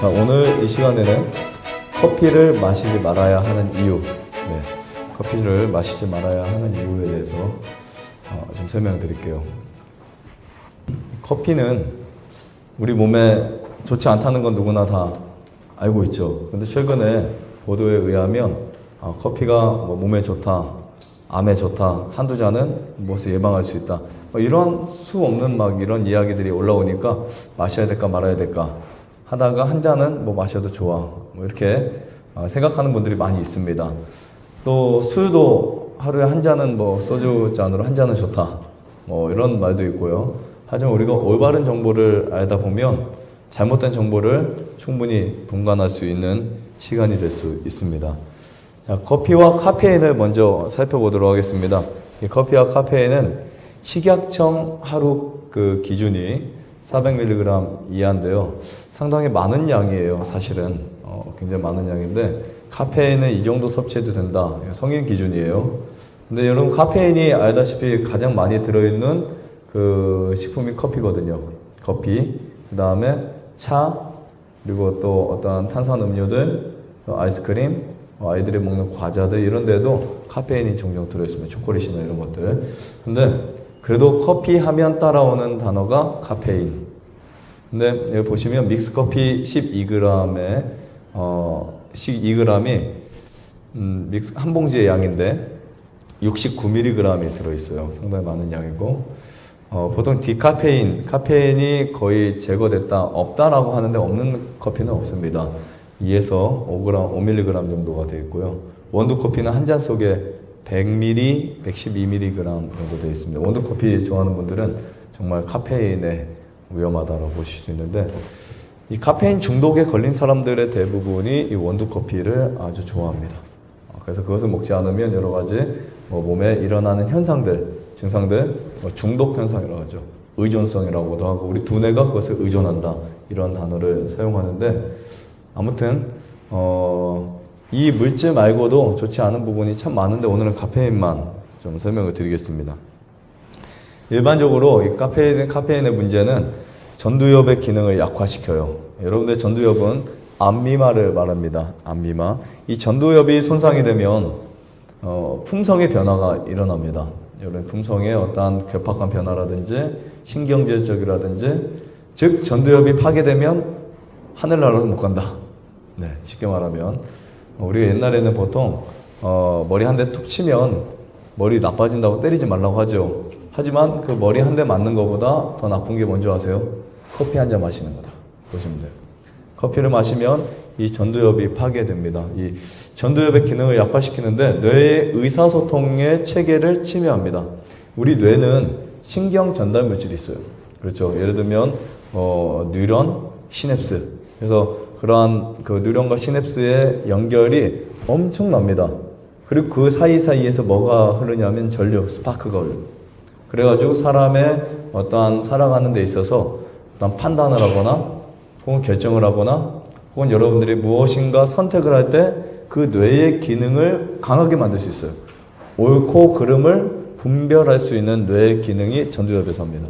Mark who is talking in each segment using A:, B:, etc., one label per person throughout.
A: 자, 오늘 이 시간에는 커피를 마시지 말아야 하는 이유, 네, 커피를 마시지 말아야 하는 이유에 대해서 어, 좀 설명드릴게요. 커피는 우리 몸에 좋지 않다는 건 누구나 다 알고 있죠. 근데 최근에 보도에 의하면 아, 커피가 뭐 몸에 좋다, 암에 좋다, 한두 잔은 무엇을 예방할 수 있다. 뭐 이런 수 없는 막 이런 이야기들이 올라오니까 마셔야 될까 말아야 될까 하다가 한 잔은 뭐 마셔도 좋아. 뭐 이렇게 아, 생각하는 분들이 많이 있습니다. 또 술도 하루에 한 잔은 뭐 소주 잔으로 한 잔은 좋다. 뭐 이런 말도 있고요. 하지만 우리가 올바른 정보를 알다 보면 잘못된 정보를 충분히 분간할 수 있는 시간이 될 수 있습니다. 자, 커피와 카페인을 먼저 살펴보도록 하겠습니다. 이 커피와 카페인은 식약청 하루 그 기준이 400mg 이하인데요. 상당히 많은 양이에요, 사실은. 어, 굉장히 많은 양인데, 카페인은 이 정도 섭취해도 된다. 성인 기준이에요. 근데 여러분, 카페인이 알다시피 가장 많이 들어있는 그 식품이 커피거든요. 커피. 그 다음에 차, 그리고 또 어떤 탄산 음료들, 또 아이스크림, 어, 아이들이 먹는 과자들 이런 데도 카페인이 종종 들어있습니다. 초콜릿이나 이런 것들. 근데 그래도 커피 하면 따라오는 단어가 카페인. 근데 여기 보시면 믹스 커피 12g에 어 12g이 음, 믹스 한 봉지의 양인데 69mg이 들어 있어요. 상당히 많은 양이고 어, 보통 디카페인, 카페인이 거의 제거됐다, 없다라고 하는데 없는 커피는 없습니다. 2에서 5g, 5mg 정도가 되어 있고요. 원두 커피는 한 잔 속에 100ml, 112mg 정도 되어 있습니다. 원두 커피 좋아하는 분들은 정말 카페인에 위험하다고 보실 수 있는데 이 카페인 중독에 걸린 사람들의 대부분이 이 원두 커피를 아주 좋아합니다. 어, 그래서 그것을 먹지 않으면 여러 가지 뭐 몸에 일어나는 현상들, 증상들, 뭐 중독 현상이라고 하죠. 의존성이라고도 하고 우리 두뇌가 그것을 의존한다 이런 단어를 사용하는데 아무튼 어, 이 물질 말고도 좋지 않은 부분이 참 많은데 오늘은 카페인만 좀 설명을 드리겠습니다. 일반적으로 이 카페인, 카페인의 문제는 전두엽의 기능을 약화시켜요. 여러분들 전두엽은 암미마를 말합니다. 암미마. 이 전두엽이 손상이 되면 어, 품성의 변화가 일어납니다. 여러분 품성의 어떠한 괴팍한 변화라든지 신경제적이라든지 즉 전두엽이 파괴되면 하늘나라로 못 간다. 네, 쉽게 말하면 어, 우리가 옛날에는 보통 어, 머리 한 대 툭 치면 머리 나빠진다고 때리지 말라고 하죠. 하지만 그 머리 한 대 맞는 것보다 더 나쁜 게 뭔지 아세요? 커피 한 잔 마시는 거다. 보시면 돼요. 커피를 마시면 이 전두엽이 파괴됩니다. 이 전두엽의 기능을 약화시키는데 뇌의 의사소통의 체계를 침해합니다. 우리 뇌는 신경 전달 물질이 있어요. 그렇죠. 예를 들면 어, 뉴런, 시냅스. 그래서 그러한 그 뉴런과 시냅스의 연결이 엄청납니다. 그리고 그 사이사이에서 뭐가 흐르냐면 전류, 스파크가 흘러요. 그래가지고 사람의 어떠한 살아가는 데 있어서 어떤 판단을 하거나 혹은 결정을 하거나 혹은 여러분들이 무엇인가 선택을 할 때 그 뇌의 기능을 강하게 만들 수 있어요. 옳고 그름을 분별할 수 있는 뇌의 기능이 전두엽에서 합니다.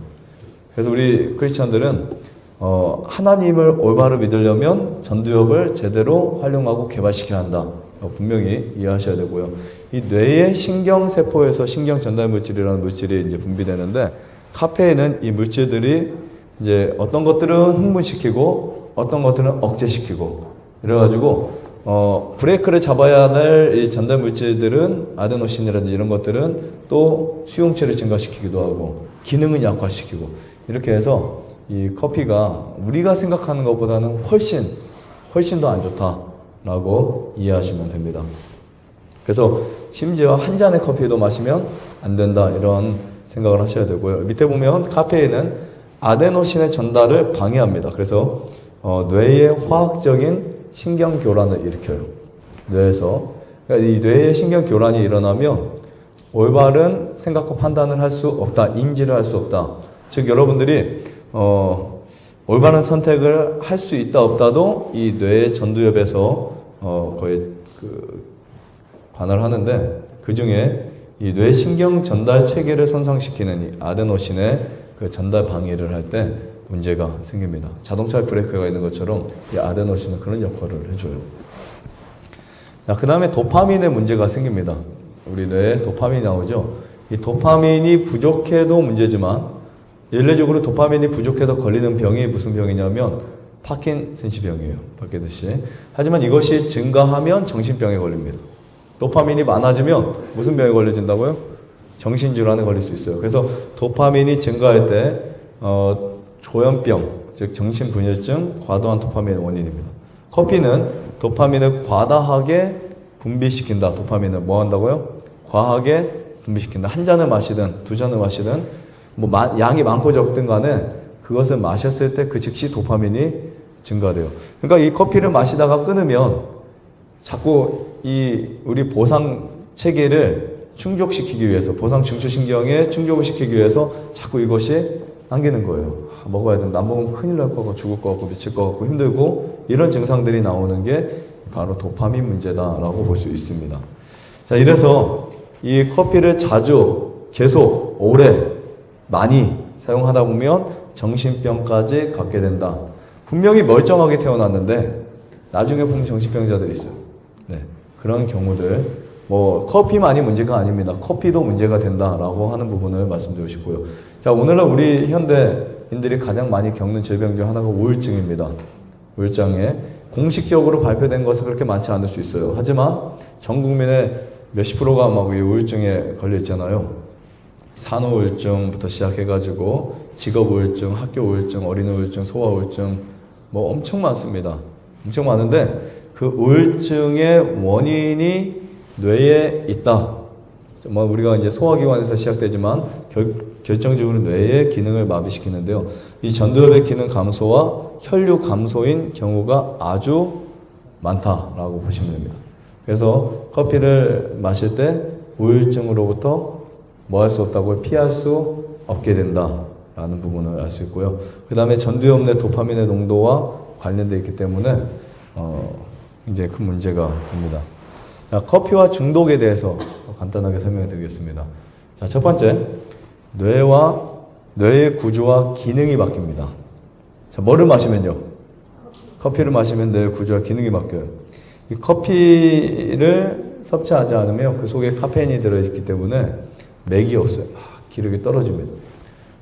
A: 그래서 우리 크리스천들은 어, 하나님을 올바로 믿으려면 전두엽을 제대로 활용하고 개발시켜야 한다. 어, 분명히 이해하셔야 되고요. 이 뇌의 신경세포에서 신경 전달 물질이라는 물질이 이제 분비되는데 카페인은 이 물질들이 이제 어떤 것들은 흥분시키고 어떤 것들은 억제시키고 이래가지고 어, 브레이크를 잡아야 될이 전달 물질들은 아데노신이라든지 이런 것들은 또 수용체를 증가시키기도 하고 기능은 약화시키고 이렇게 해서 이 커피가 우리가 생각하는 것보다는 훨씬 훨씬 더 안 좋다라고 이해하시면 됩니다. 그래서 심지어 한 잔의 커피도 마시면 안 된다 이런 생각을 하셔야 되고요. 밑에 보면 카페인은 아데노신의 전달을 방해합니다. 그래서 어, 뇌의 화학적인 신경 교란을 일으켜요. 뇌에서 그러니까 이 뇌의 신경 교란이 일어나면 올바른 생각과 판단을 할 수 없다, 인지를 할 수 없다. 즉 여러분들이 어, 올바른 선택을 할 수 있다 없다도 이 뇌의 전두엽에서 어, 거의 그 관할 하는데 그 중에 이 뇌신경 전달 체계를 손상시키는 이 아데노신의 그 전달 방해를 할 때 문제가 생깁니다. 자동차에 브레이크가 있는 것처럼 이 아데노신은 그런 역할을 해줘요. 자, 그 다음에 도파민의 문제가 생깁니다. 우리 뇌에 도파민이 나오죠. 이 도파민이 부족해도 문제지만 일례적으로 도파민이 부족해서 걸리는 병이 무슨 병이냐면 파킨슨씨 병이에요. 파킨슨씨. 하지만 이것이 증가하면 정신병에 걸립니다. 도파민이 많아지면 무슨 병에 걸려진다고요? 정신질환에 걸릴 수 있어요. 그래서 도파민이 증가할 때 어, 조현병, 즉 정신분열증, 과도한 도파민의 원인입니다. 커피는 도파민을 과다하게 분비시킨다. 도파민을 뭐 한다고요? 과하게 분비시킨다. 한 잔을 마시든 두 잔을 마시든 뭐 마- 양이 많고 적든 간에 그것을 마셨을 때 그 즉시 도파민이 증가돼요. 그러니까 이 커피를 마시다가 끊으면 자꾸 이 우리 보상 체계를 충족시키기 위해서 보상 중추 신경에 충족을 시키기 위해서 자꾸 이것이 당기는 거예요. 아, 먹어야 된다. 안 먹으면 큰일 날것 같고 죽을 것 같고 미칠 것 같고 힘들고 이런 증상들이 나오는 게 바로 도파민 문제다라고 볼 수 있습니다. 자, 이래서 이 커피를 자주 계속 오래 많이 사용하다 보면 정신병까지 갖게 된다. 분명히 멀쩡하게 태어났는데 나중에 보면 정신병자들이 있어요. 네. 그런 경우들 뭐 커피만이 문제가 아닙니다. 커피도 문제가 된다라고 하는 부분을 말씀드리고 싶고요. 자, 오늘날 우리 현대인들이 가장 많이 겪는 질병 중 하나가 우울증입니다. 우울장애 공식적으로 발표된 것은 그렇게 많지 않을 수 있어요. 하지만 전 국민의 몇십 프로가 막이 우울증에 걸려 있잖아요. 산후 우울증부터 시작해가지고 직업 우울증, 학교 우울증, 어린이 우울증, 소아 우울증 뭐 엄청 많습니다. 엄청 많은데 그 우울증의 원인이 뇌에 있다. 뭐 우리가 이제 소화기관에서 시작되지만 결, 결정적으로 뇌의 기능을 마비시키는데요. 이 전두엽의 기능 감소와 혈류 감소인 경우가 아주 많다라고 보시면 됩니다. 그래서 커피를 마실 때 우울증으로부터 뭐 할 수 없다고 피할 수 없게 된다라는 부분을 알 수 있고요. 그 다음에 전두엽 내 도파민의 농도와 관련되어 있기 때문에 어, 굉장히 큰 문제가 됩니다. 자, 커피와 중독에 대해서 간단하게 설명해 드리겠습니다. 자, 첫 번째, 뇌와 뇌의 구조와 기능이 바뀝니다. 자, 뭐를 마시면요? 커피를 마시면 뇌의 구조와 기능이 바뀌어요. 이 커피를 섭취하지 않으면 그 속에 카페인이 들어있기 때문에 맥이 없어요. 아, 기력이 떨어집니다.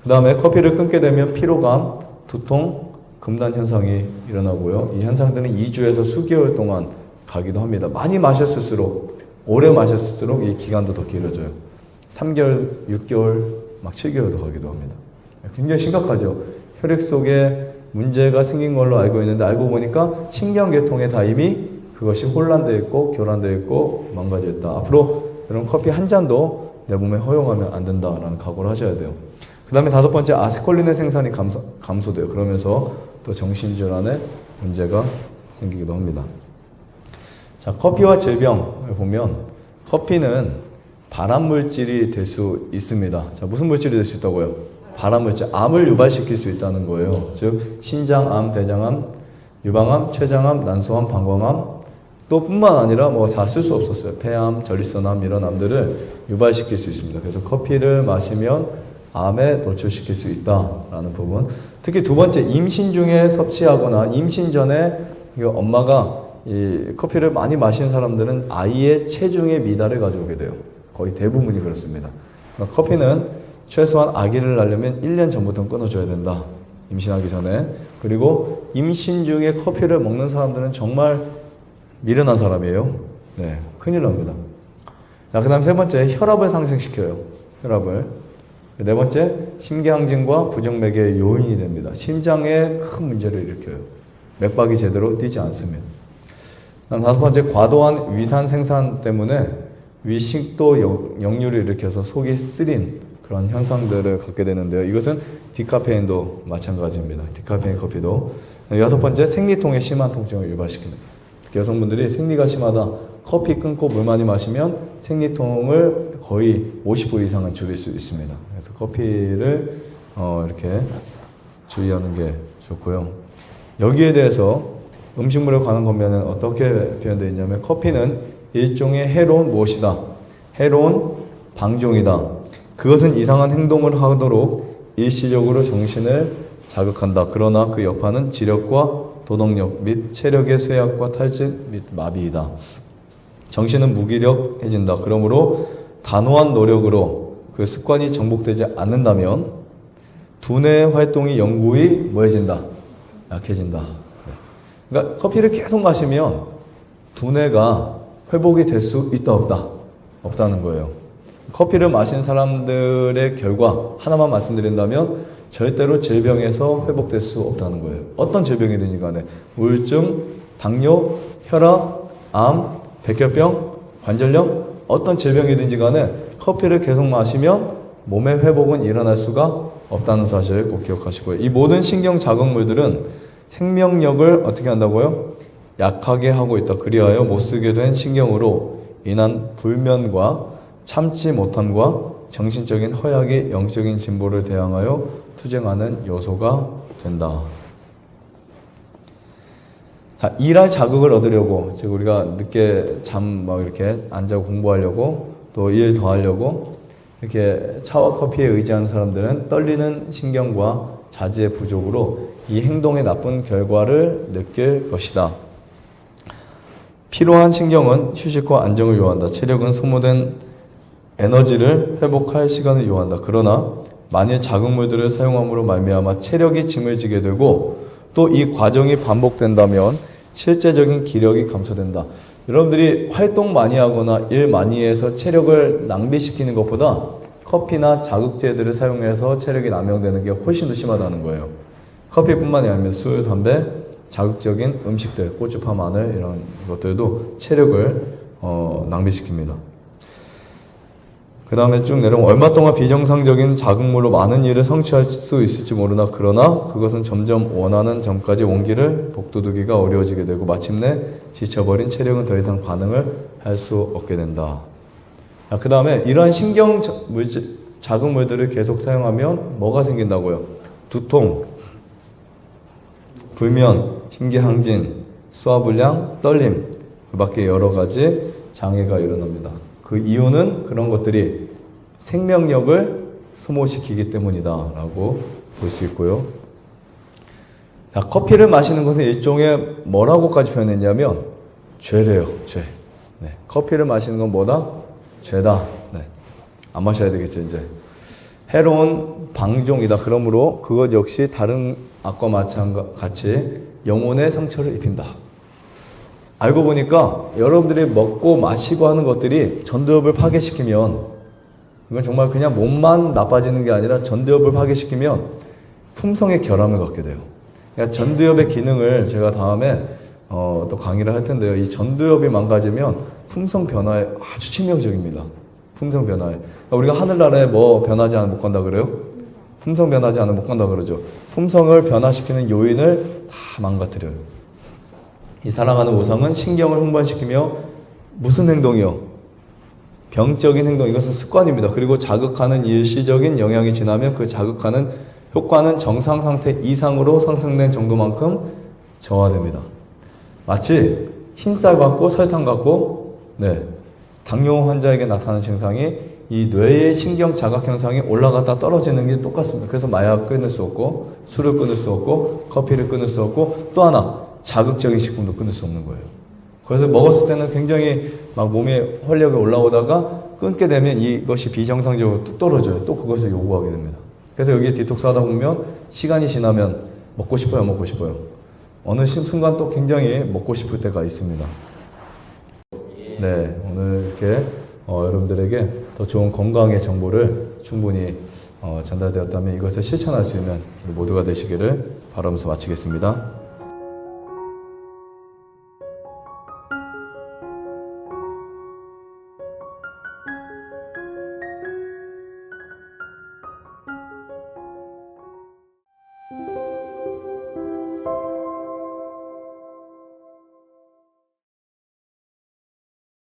A: 그 다음에 커피를 끊게 되면 피로감, 두통, 금단 현상이 일어나고요. 이 현상들은 2주에서 수개월 동안 가기도 합니다. 많이 마셨을수록, 오래 마셨을수록 이 기간도 더 길어져요. 3개월, 6개월, 막 7개월도 가기도 합니다. 굉장히 심각하죠. 혈액 속에 문제가 생긴 걸로 알고 있는데 알고 보니까 신경계통에 다 이미 그것이 혼란되어 있고 교란되어 있고 망가져 있다. 앞으로 여러분 커피 한 잔도 내 몸에 허용하면 안 된다라는 각오를 하셔야 돼요. 그 다음에 다섯 번째 아세콜린의 생산이 감소, 감소돼요. 그러면서 또 정신질환에 문제가 생기기도 합니다. 자, 커피와 질병을 보면 커피는 발암 물질이 될 수 있습니다. 자, 무슨 물질이 될 수 있다고요? 발암 물질, 암을 유발시킬 수 있다는 거예요. 즉 신장암, 대장암, 유방암, 췌장암, 난소암, 방광암 또 뿐만 아니라 뭐 다 쓸 수 없었어요. 폐암, 전립선암 이런 암들을 유발시킬 수 있습니다. 그래서 커피를 마시면 암에 노출시킬 수 있다라는 부분. 특히 두 번째 임신 중에 섭취하거나 임신 전에 이 엄마가 이 커피를 많이 마신 사람들은 아이의 체중에 미달을 가져오게 돼요. 거의 대부분이 그렇습니다. 그러니까 커피는 최소한 아기를 낳으려면 1년 전부터 끊어줘야 된다. 임신하기 전에. 그리고 임신 중에 커피를 먹는 사람들은 정말 미련한 사람이에요. 네, 큰일 납니다. 자, 그 다음 세 번째, 혈압을 상승시켜요. 혈압을. 네 번째, 심경증과 부정맥의 요인이 됩니다. 심장에 큰 문제를 일으켜요. 맥박이 제대로 뛰지 않으면. 다섯 번째, 과도한 위산 생산 때문에 위식도 역- 역류를 일으켜서 속이 쓰린 그런 현상들을 갖게 되는데요. 이것은 디카페인도 마찬가지입니다. 디카페인 커피도. 여섯 번째, 생리통의 심한 통증을. 특히 여성분들이 생리가 심하다. 커피 끊고 물 많이 마시면 생리통을 거의 50% 이상은 줄일 수 있습니다. 그래서 커피를 어, 이렇게 주의하는 게 좋고요. 여기에 대해서 음식물에 관한 권면은 어떻게 표현되어 있냐면 커피는 일종의 해로운 무엇이다. 해로운 방종이다. 그것은 이상한 행동을 하도록 일시적으로 정신을 자극한다. 그러나 그 여파는 지력과 도덕력 및 체력의 쇠약과 탈진 및 마비이다. 정신은 무기력해진다. 그러므로 단호한 노력으로 그 습관이 정복되지 않는다면 두뇌 활동이 영구히 뭐해진다? 약해진다. 네. 그러니까 커피를 계속 마시면 두뇌가 회복이 될 수 있다 없다? 없다는 거예요. 커피를 마신 사람들의 결과 하나만 말씀드린다면 절대로 질병에서 회복될 수 없다는 거예요. 어떤 질병이든지 간에 우울증, 당뇨, 혈압, 암, 백혈병, 관절염 어떤 질병이든지 간에 커피를 계속 마시면 몸의 회복은 일어날 수가 없다는 사실 꼭 기억하시고요. 이 모든 신경 자극물들은 생명력을 어떻게 한다고요? 약하게 하고 있다. 그리하여 못 쓰게 된 신경으로 인한 불면과 참지 못함과 정신적인 허약이 영적인 진보를 대항하여 투쟁하는 요소가 된다. 자, 일할 자극을 얻으려고, 즉 우리가 늦게 잠 막 이렇게 앉아고 공부하려고 또 일 더 하려고 이렇게 차와 커피에 의지하는 사람들은 떨리는 신경과 자지의 부족으로 이 행동의 나쁜 결과를 느낄 것이다. 필요한 신경은 휴식과 안정을 요한다. 체력은 소모된 에너지를 회복할 시간을 요한다. 그러나 만일 자극물들을 사용함으로 말미암아 체력이 짐을 지게 되고 또 이 과정이 반복된다면 실제적인 기력이 감소된다. 여러분들이 활동 많이 하거나 일 많이 해서 체력을 낭비시키는 것보다 커피나 자극제들을 사용해서 체력이 남용되는 게 훨씬 더 심하다는 거예요. 커피뿐만이 아니라 술, 담배, 자극적인 음식들, 고추파, 마늘 이런 것들도 체력을 어, 낭비시킵니다. 그 다음에 쭉 내려오면 얼마 동안 비정상적인 자극물로 많은 일을 성취할 수 있을지 모르나 그러나 그것은 점점 원하는 점까지 온기를 복도두기가 어려워지게 되고 마침내 지쳐버린 체력은 더 이상 반응을 할 수 없게 된다. 그 다음에 이러한 신경 자- 물질, 자극물들을 계속 사용하면 뭐가 생긴다고요? 두통, 불면, 신기항진, 소화불량, 떨림, 그 밖에 여러 가지 장애가 일어납니다. 그 이유는 그런 것들이 생명력을 소모시키기 때문이다라고 볼 수 있고요. 자, 커피를 마시는 것은 일종의 뭐라고까지 표현했냐면 죄래요, 죄. 네, 커피를 마시는 건 뭐다? 죄다. 네, 안 마셔야 되겠죠, 이제. 해로운 방종이다. 그러므로 그것 역시 다른 악과 마찬가지 영혼의 상처를 입힌다. 알고 보니까 여러분들이 먹고 마시고 하는 것들이 전두엽을 파괴시키면 이건 정말 그냥 몸만 나빠지는 게 아니라 전두엽을 파괴시키면 품성의 결함을 갖게 돼요. 그러니까 전두엽의 기능을 제가 다음에 어, 또 강의를 할 텐데요. 이 전두엽이 망가지면 품성 변화에 아주 치명적입니다. 품성 변화에. 그러니까 우리가 하늘나라에 뭐 변하지 않으면 못 간다 그래요? 품성 변하지 않으면 못 간다 그러죠. 품성을 변화시키는 요인을 다 망가뜨려요. 이 사랑하는 우상은 신경을 흥분시키며 무슨 행동이요? 병적인 행동, 이것은 습관입니다. 그리고 자극하는 일시적인 영향이 지나면 그 자극하는 효과는 정상 상태 이상으로 상승된 정도만큼 저하됩니다. 마치 흰쌀 같고 설탕 같고, 네. 당뇨 환자에게 나타나는 증상이 이 뇌의 신경 자각 현상이 올라갔다 떨어지는 게 똑같습니다. 그래서 마약 끊을 수 없고, 술을 끊을 수 없고, 커피를 끊을 수 없고, 또 하나, 자극적인 식품도 끊을 수 없는 거예요. 그래서 먹었을 때는 굉장히 막 몸에 활력이 올라오다가 끊게 되면 이것이 비정상적으로 뚝 떨어져요. 또 그것을 요구하게 됩니다. 그래서 여기에 디톡스 하다 보면 시간이 지나면 먹고 싶어요, 먹고 싶어요. 어느 시- 순간 또 굉장히 먹고 싶을 때가 있습니다. 네, 오늘 이렇게 어, 여러분들에게 더 좋은 건강의 정보를 충분히 어, 전달되었다면 이것을 실천할 수 있는 모두가 되시기를 바라면서 마치겠습니다.